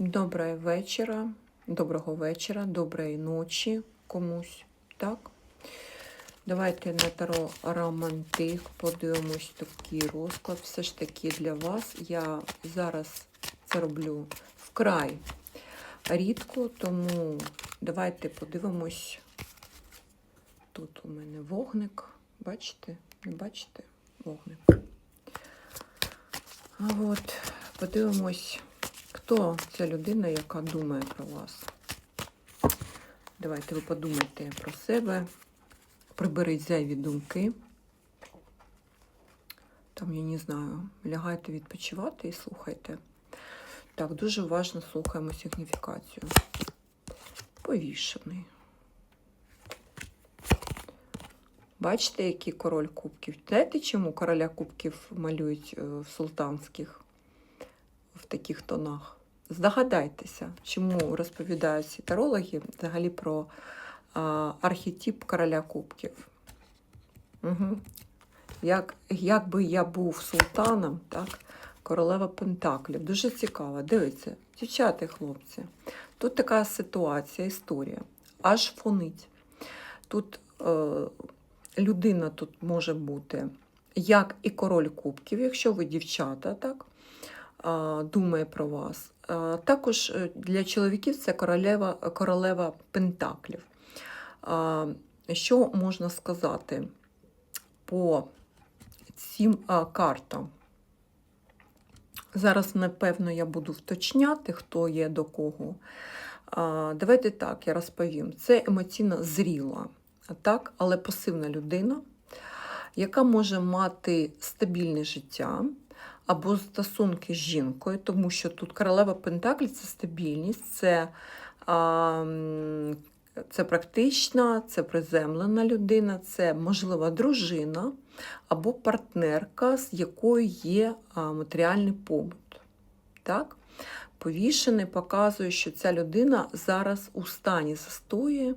Доброго вечора, доброго вечора, доброї ночі комусь, так? Давайте на Таро Романтик подивимось такий розклад. Все ж таки для вас. Я зараз це роблю вкрай рідко, тому давайте подивимось. Тут у мене вогник. Бачите? Не бачите? Вогник. А от подивимось. Хто ця людина, яка думає про вас? Давайте ви подумайте про себе, приберіть зайві думки. Там, я не знаю, лягайте відпочивати і слухайте. Так, дуже уважно слухаємо сигніфікацію. Повішений. Бачите, який король кубків? Знаєте, чому короля кубків малюють е, в султанських? в таких тонах. Здогадайтеся, чому розповідають тарологи взагалі про а, архетип короля кубків. Угу. Як, як би я був султаном, так, королева Пентаклів. Дуже цікаво. Дивіться, дівчата хлопці. Тут така ситуація, історія. Аж фонить. Тут е, людина тут може бути, як і король кубків, якщо ви дівчата, так? думає про вас. Також е, для чоловіків це королева королева Пентаклів. Що можна сказати по цим картам? Зараз, напевно, я буду вточняти, хто є до кого. Давайте так, я розповім. Це емоційно зріла, так, але пасивна людина, яка може мати стабільне життя або стосунки з жінкою, тому що тут королева Пентаклі це стабільність, це а, це практична, це приземлена людина, це можлива дружина або партнерка, з якою є матеріальний побут. Так? Повішений показує, що ця людина зараз у стані застої,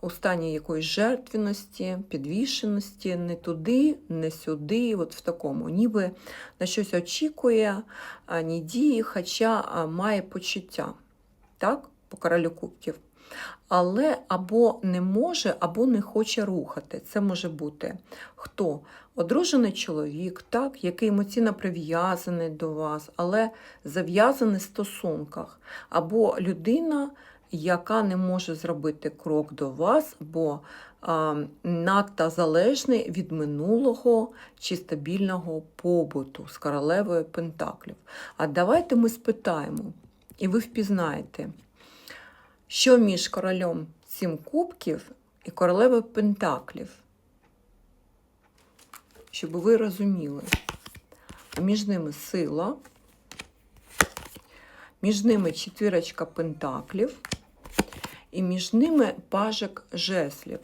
у стані якоїсь жертвеності, підвішеності, не туди, не сюди, от в такому, ніби на щось очікує, ні дії, хоча має почуття так, по королю кубків. Але або не може, або не хоче рухати. Це може бути хто? Одружений чоловік, так, який емоційно прив'язаний до вас, але зав'язаний в стосунках, або людина, яка не може зробити крок до вас, бо а, надто залежний від минулого чи стабільного побуту з королевою Пентаклів. А давайте ми спитаємо, і ви впізнаєте, що між королем сім кубків і королевою Пентаклів. Щоб ви розуміли, а між ними сила, між ними четвірочка пентаклів, і між ними пажик жеслів.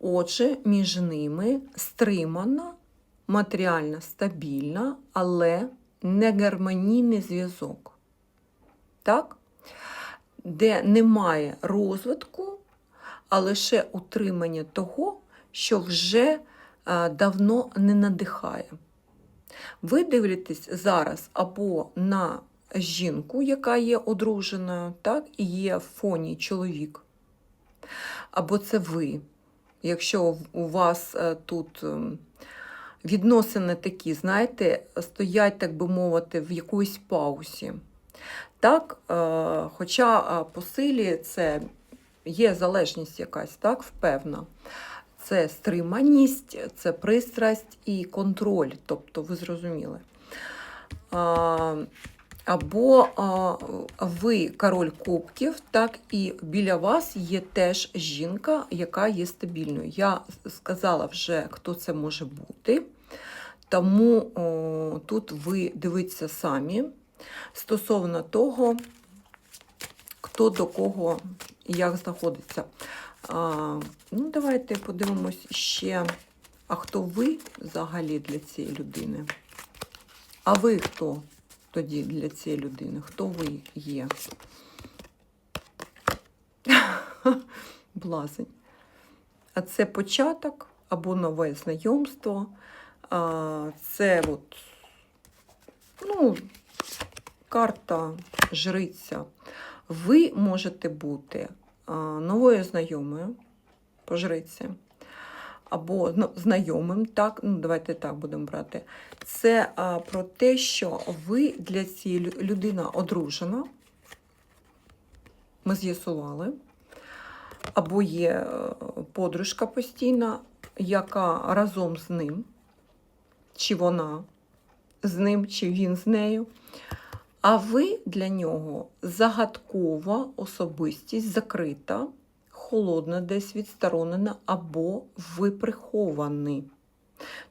Отже, між ними стримана, матеріально стабільна, але не гармонійний зв'язок. Так? Де немає розвитку, а лише утримання того, що вже давно не надихає. Ви дивитесь зараз або на жінку, яка є одруженою, так, і є в фоні чоловік. Або це ви. Якщо у вас е, тут ем, відносини такі, знаєте, стоять, так би мовити, в якоїсь паузі. Так, е, Хоча е, по силі це є залежність якась, так, впевна. Це стриманість, це пристрасть і контроль, тобто ви зрозуміли. Або ви король кубків, так і біля вас є теж жінка, яка є стабільною. Я сказала вже, хто це може бути. Тому тут ви дивіться самі стосовно того, хто до кого і як знаходиться. А, Ну, Давайте подивимось ще, а хто ви взагалі для цієї людини? А ви хто? тоді для цієї людини? Хто ви є? Блазень. А це початок або нове знайомство. Це от, ну, карта жриця. Ви можете бути новою знайомою по жриці, або ну, знайомим, так, ну давайте так будемо брати. Це а, про те, що ви для цієї лю- людина одружена. Ми з'ясували. Або є подружка постійна, яка разом з ним, чи вона з ним, чи він з нею. А ви для нього загадкова особистість, закрита, холодна, десь відсторонена, або ви приховані.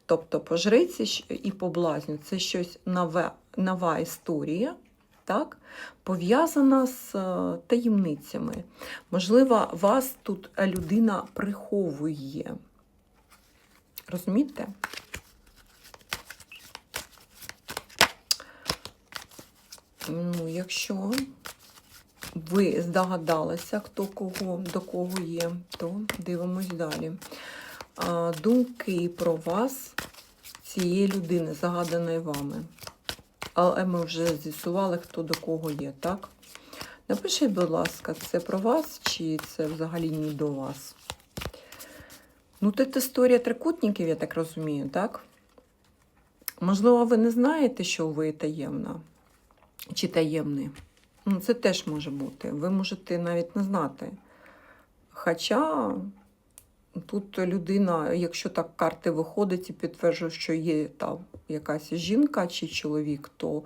Тобто по жриці і по блазню це щось нове, нова історія, так? пов'язана з е, таємницями. Можливо, вас тут е, людина приховує. Розумієте? Ну, якщо ви здогадалися, хто кого до кого є, то дивимось далі. А, думки про вас цієї людини, загаданої вами. Але ми вже з'ясували, хто до кого є, так? Напишіть, будь ласка, це про вас чи це взагалі не до вас? Ну, тут історія трикутників, я так розумію, так? Можливо, ви не знаєте, що ви таємна чи таємний. Ну, це теж може бути. Ви можете навіть не знати. Хоча тут людина, якщо так карти виходить і підтверджує, що є там якась жінка чи чоловік, то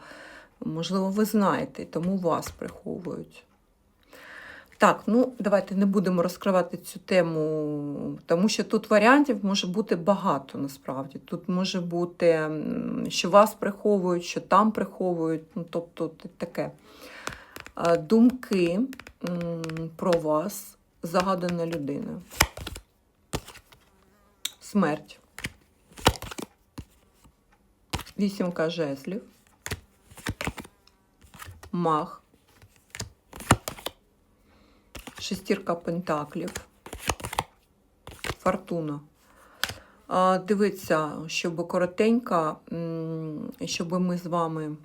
можливо ви знаєте, тому вас приховують. Так, ну давайте не будемо розкривати цю тему, тому що тут варіантів може бути багато насправді. Тут може бути, що вас приховують, що там приховують, ну тобто таке. Думки про вас, загадана людина. Смерть. Вісімка жезлів. Мах. Шестірка пентаклів. Фортуна. Дивіться, щоб коротенько, щоб ми з вами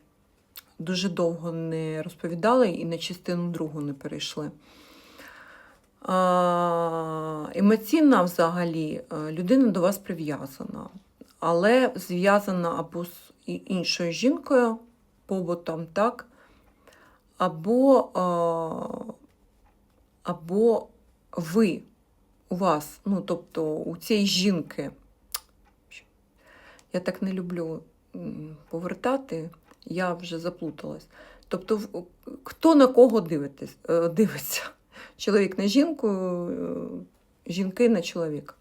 дуже довго не розповідали і на частину другу не перейшли. Емоційна взагалі е, людина до вас прив'язана, але зв'язана або з іншою жінкою, побутом, так? Або, або ви у вас, ну, тобто у цієї жінки. Я так не люблю повертати, я вже заплуталась. Тобто, хто на кого дивитесь, е, дивиться? Чоловік на жінку, е, жінки на чоловіка.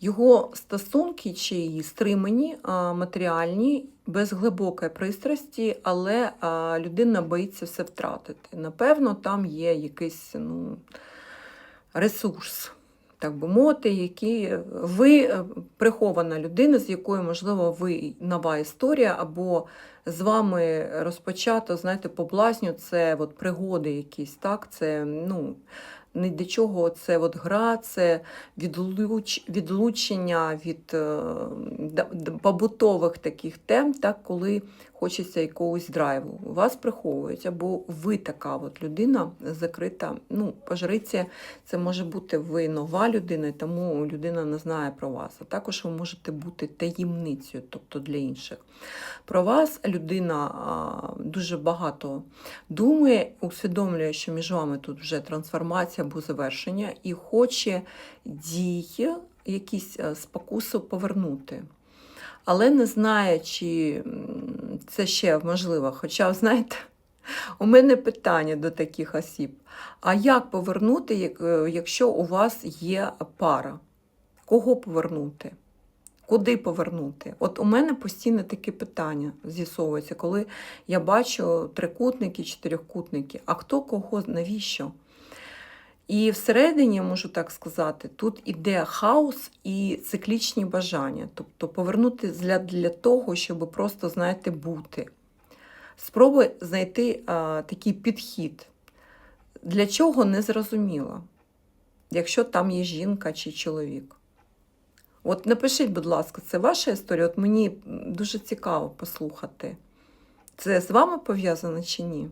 Його стосунки чи її стримані, матеріальні, без глибокої пристрасті, але людина боїться все втратити. Напевно, там є якийсь ну, ресурс, так би мовити, який ви е, прихована людина, з якою, можливо, ви нова історія, або з вами розпочато, знаєте, по блазню, це от пригоди якісь, так? Це ну, ні до чого, це от гра, це відлуч, відлучення від е, побутових таких тем, так, коли хочеться якогось драйву. Вас приховують, або ви така от людина закрита. Ну, по це може бути ви нова людина, тому людина не знає про вас. А також ви можете бути таємницею, тобто для інших. Про вас людина дуже багато думає, усвідомлює, що між вами тут вже трансформація або завершення, і хоче дії, якісь е, спокусу повернути. Але не знає, чи це ще можливо. Хоча, знаєте, у мене питання до таких осіб. А як повернути, е, якщо у вас є пара? Кого повернути? Куди повернути? От у мене постійно такі питання з'ясовуються, коли я бачу трикутники, чотирьохкутники. А хто кого, навіщо? І всередині, можу так сказати, тут іде хаос і циклічні бажання. Тобто повернути для, для того, щоб просто, знаєте, бути. Спробуй знайти а, такий підхід. Для чого не зрозуміло, якщо там є жінка чи чоловік. От напишіть, будь ласка, це ваша історія. От мені дуже цікаво послухати. Це з вами пов'язано чи ні?